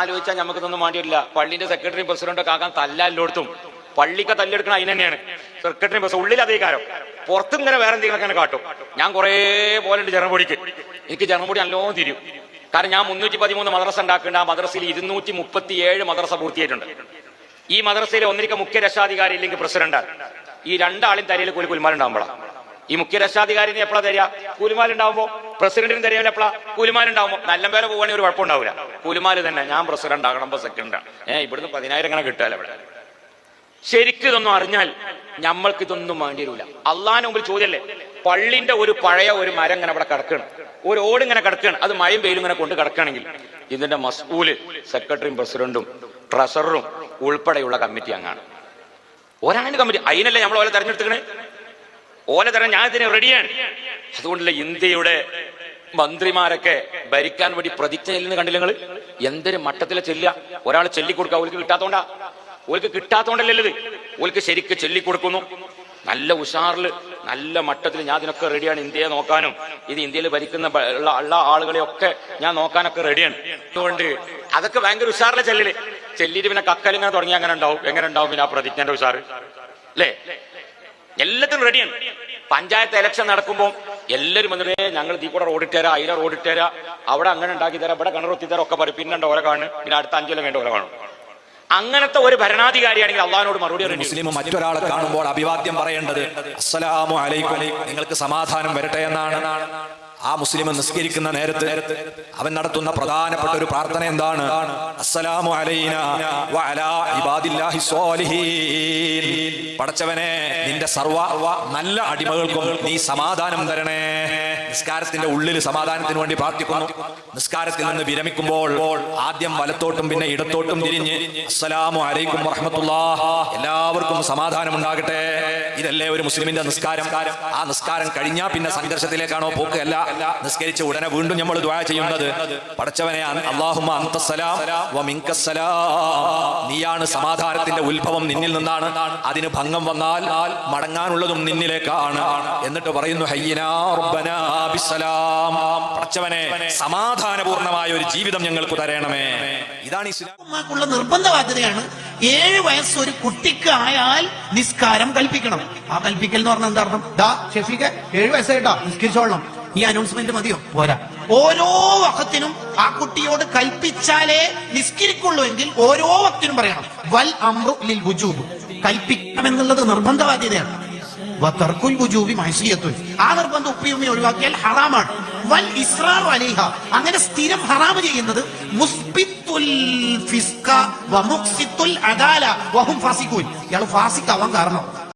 ആലോചിച്ചാൽ നമുക്ക് ഇതൊന്നും വേണ്ടിയില്ല പള്ളിന്റെ സെക്രട്ടറി പ്രസിഡന്റ് ആകാൻ തല്ലല്ലോടത്തും. പള്ളിക്ക് തല്ലെടുക്കണം അതിന് തന്നെയാണ്. സെക്രട്ടറി പ്രസിഡന്റ് ഉള്ളിൽ അധികാരം. പുറത്തും ഇങ്ങനെ വേറെ എന്തെങ്കിലും കാട്ടും. ഞാൻ കുറേ പോലെ ഉണ്ട് എനിക്ക് ജനപൊടി നല്ലോണം തിരിയും. കാരണം ഞാൻ മുന്നൂറ്റി പതിമൂന്ന് മദ്രസ ഉണ്ടാക്കേണ്ട ആ മദ്രസയിൽ ഇരുന്നൂറ്റി മുപ്പത്തി ഏഴ് മദ്രസ പൂർത്തിയായിട്ടുണ്ട്. ഈ മദ്രസയിലെ ഒന്നിരിക്ക മുഖ്യ രക്ഷാധികാരി ഇല്ലെങ്കിൽ പ്രസിഡന്റാണ് ഈ രണ്ടാളും തരയിൽ കൂലി കുൽമാലുണ്ടാകുമ്പോഴാണ് ഈ മുഖ്യ രക്ഷാധികാരിനെ എപ്പോഴാ തരിക? കൂലിമാലുണ്ടാവുമ്പോ? പ്രസിഡന്റിന് തരിക എപ്പോഴാ കൂലിമാലുണ്ടാവുമ്പോ? നല്ല പേരെ പോവാണെങ്കിൽ ഒരു കുഴപ്പമുണ്ടാവില്ല കൂലിമാൽ തന്നെ ഞാൻ പ്രസിഡന്റ് ആകണം സെക്കൻഡ് ഏഹ് ഇവിടുന്ന് പതിനായിരം ഇങ്ങനെ കിട്ടാല ഇവിടെ? ശരിക്കും ഇതൊന്നും അറിഞ്ഞാൽ നമ്മൾക്ക് ഇതൊന്നും വേണ്ടി വരില്ല അള്ളാഹിന് മുമ്പിൽ ചോദ്യല്ലേ? പള്ളിന്റെ ഒരു പഴയ ഒരു മരം ഇങ്ങനെ അവിടെ കിടക്കണം. ഒരു ഓട് ഇങ്ങനെ കിടക്കണം. അത് മഴയും വെയിലും ഇങ്ങനെ കൊണ്ട് കിടക്കുകയാണെങ്കിൽ ഇതിന്റെ മസ്കൂൽ സെക്രട്ടറിയും പ്രസിഡന്റും ട്രഷററും ഉൾപ്പെടെയുള്ള കമ്മിറ്റി അങ്ങാണ്. ഒരാളിന്റെ കമ്മിറ്റി അതിനല്ലേ നമ്മൾ ഓലെ തെരഞ്ഞെടുത്തേ ഓല തരാൻ ഞാൻ ഇതിനെ റെഡിയാണ് അതുകൊണ്ടല്ലേ ഇന്ത്യയുടെ മന്ത്രിമാരൊക്കെ ഭരിക്കാൻ വേണ്ടി പ്രതിജ്ഞ ചെല്ലുന്ന കണ്ടില്ല നിങ്ങൾ എന്തൊരു മട്ടത്തിലെ ചെല്ലുക? ഒരാൾ ചെല്ലിക്കൊടുക്കുക ഓൽക്ക് കിട്ടാത്തോണ്ടാ? ഓൽക്ക് കിട്ടാത്തോണ്ടല്ലേ ഇത് ഓൽക്ക് ശരിക്ക് ചെല്ലിക്കൊടുക്കുന്നു. നല്ല ഉഷാറിൽ നല്ല മട്ടത്തിൽ ഞാൻ ഇതിനൊക്കെ റെഡിയാണ് ഇന്ത്യയെ നോക്കാനും. ഇത് ഇന്ത്യയിൽ ഭരിക്കുന്ന ഉള്ള ആളുകളെയൊക്കെ ഞാൻ നോക്കാനൊക്കെ റെഡിയാണ് അതുകൊണ്ട് അതൊക്കെ ഭയങ്കര ഉഷാറിലെ ചെല്ലിൽ. ചെല്ലിട്ട് പിന്നെ കക്കലിങ്ങനെ തുടങ്ങി അങ്ങനെ ഉണ്ടാവും. എങ്ങനെ ഉണ്ടാവും പിന്നെ ആ പ്രതിജ്ഞന്റെ ഉഷാറ്? അല്ലേ? എല്ലാത്തിനും റെഡിയാണ് പഞ്ചായത്ത് ഇലക്ഷൻ നടക്കുമ്പോൾ എല്ലാവരും വന്നിട്ട് ഞങ്ങൾ തീ കൂടെ റോഡ് ഇട്ടേരാ അതിലെ റോഡ് ഇട്ടേരാ. അവിടെ അങ്ങനെ ഉണ്ടാക്കി തരാം ഇവിടെ കിണർ തരാം ഒക്കെ പറയും. പിന്നെ ഓരോ കാണും പിന്നെ അടുത്ത അഞ്ചു കൊല്ലം കഴിഞ്ഞ ഓരോ കാണും. അങ്ങനത്തെ ഒരു ഭരണാധികാരിയാണെങ്കിൽ അള്ളഹാനോട് മറുപടി മുസ്ലിം മറ്റൊരാളെ കാണുമ്പോൾ അഭിവാദ്യം പറയേണ്ടത് അസ്സലാമു അലൈക്കും. നിങ്ങൾക്ക് സമാധാനം വരട്ടെ എന്നാണ്. ആ മുസ്ലിം നിസ്കരിക്കുന്ന നേരത്ത് അവൻ നടത്തുന്ന പ്രധാനപ്പെട്ട ഒരു പ്രാർത്ഥന എന്താണ്? അസ്സലാമു അലൈന വഅലാ ഇബാദില്ലാഹി സ്വാലിഹീൻ. പടച്ചവനെ നിന്റെ സർവ നല്ല അടിമകൾക്കും നീ സമാധാനം തരണേ. നിസ്കാരത്തിന്റെ ഉള്ളിൽ സമാധാനത്തിന് വേണ്ടി പ്രാർത്ഥിക്കുന്നു. നിസ്കാരത്തിൽ നിന്ന് വിരമിക്കുമ്പോൾ ആദ്യം വലത്തോട്ടും പിന്നെ ഇടത്തോട്ടും തിരിഞ്ഞ് അസ്സലാമു അലൈക്കും വറഹമത്തുള്ള എല്ലാവർക്കും സമാധാനം ഉണ്ടാകട്ടെ. ഇതല്ലേ ഒരു മുസ്ലിമിന്റെ നിസ്കാരം? ആ നിസ്കാരം കഴിഞ്ഞാൽ പിന്നെ സംഘർഷത്തിലേക്കാണോ പോക്ക്? അല്ല നിസ്കരിച്ച് ഉടനെ വീണ്ടും നമ്മൾ ദ്വാ ചെയ്യുന്നത് പടച്ചവനെ സലാം നീയാണ് സമാധാനത്തിന്റെ ഉത്ഭവം നിന്നിൽ നിന്നാണ് അതിന് ഭംഗം വന്നാൽ മടങ്ങാനുള്ളതും നിന്നിലേക്കാണ് എന്നിട്ട് പറയുന്നു പടച്ചവനെ സമാധാനപൂർണമായ ഒരു ജീവിതം ഞങ്ങൾക്ക് തരണമേ. ഇതാണ് ഇസ്ലാമുള്ള നിർബന്ധ ഏഴ് വയസ്സ് ഒരു കുട്ടിക്ക് ആയാൽ നിസ്കാരം കൽപ്പിക്കണം. ആ കൽപ്പിക്കൽ എന്ന് പറഞ്ഞാൽ എന്താ അർത്ഥം? ദാ ഏഴ് വയസ്സായിട്ടാ. നിസ്കരിച്ചോളണം. ഈ അനൗൺസ്മെന്റ് മതിയോ? പോരാ. ഓരോ വക്കത്തിനും ആ കുട്ടിയോട് കൽപ്പിച്ചാലേ നിസ്കരിക്കുള്ളൂ എങ്കിൽ ഓരോ വക്തിനും പറയണം. വൽ അമ്രു ലിൽ വുജൂബ്. കൽപ്പിക്കണം എന്നുള്ളത് നിർബന്ധ ബാധ്യതയാണ് വതർക്കുൽ വുജൂബി മഅസിയത്തുൻ. ആ നിർബന്ധം ഉപ്പിയുമ്മി ഒഴിവാക്കിയാൽ ഹറാമാണ്. വൽ ഇസ്രാർ അലൈഹ. അങ്ങനെ സ്ഥിരം ഹറാമ് ചെയ്യുന്നത് മുസ്ബിത്തുൽ ഫിസ്ക വ മുഖ്സിത്തുൽ അദാല വഹും ഫാസിഖൂൻ. ഇയാൾ ഫാസിക്കാവാൻ കാരണം.